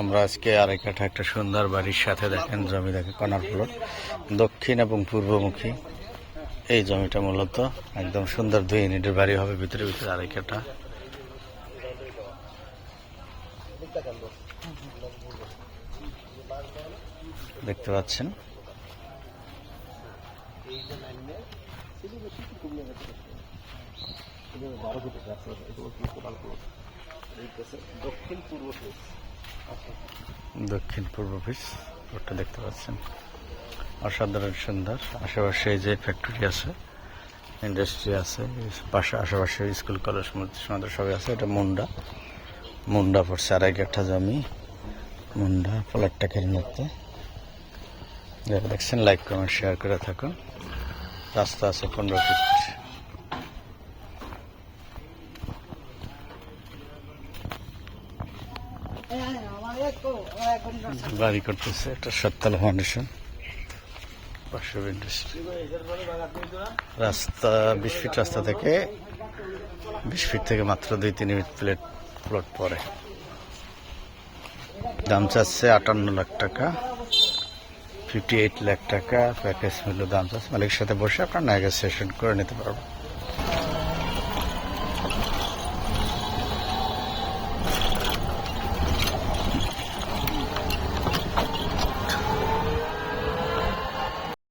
আমরা আজকে আড়াই কাঠা একটা সুন্দর বাড়ির সাথে দেখেন, জমি দেখে কর্নার প্লট দক্ষিণ এবং পূর্বমুখী। এই জমিটা মূলত একদম সুন্দর দুই ইউনিটের বাড়ি হবে, ভিতরে ভিতরে আড়াই কাঠা। দেখতে পাচ্ছেন? দক্ষিণ পূর্ব পিস রোডটা দেখতে পাচ্ছেন। অসাধারণ সুন্দর। আশেপাশে যে ফ্যাক্টরি আছে ইন্ডাস্ট্রি আছে, পাশে আশেপাশে স্কুল কলেজ সমাধান সবই আছে। এটা মুন্ডা। মুন্ডা পড়ছে আড়াই কাঠা জমি। মুন্ডা প্লটটা কেড়ে নিতে। দেখছেন লাইক কমেন্ট শেয়ার করে থাকুন। রাস্তা আছে পনেরো ফিট বাড়ি করতেছে, এটা সত্তাল ফাউন্ডেশন রাস্তা, বিশ ফিট রাস্তা থেকে, বিশ ফিট থেকে মাত্র দুই, তিন প্লেট প্লট পরে দাম চাচ্ছে আটান্ন লাখ টাকা, ফিফটি এইট লাখ টাকা, প্যাকেজ মূল্য দাম চাচ্ছে। মালিকের সাথে বসে আপনার নেগোসিয়েশন করে নিতে পারবেন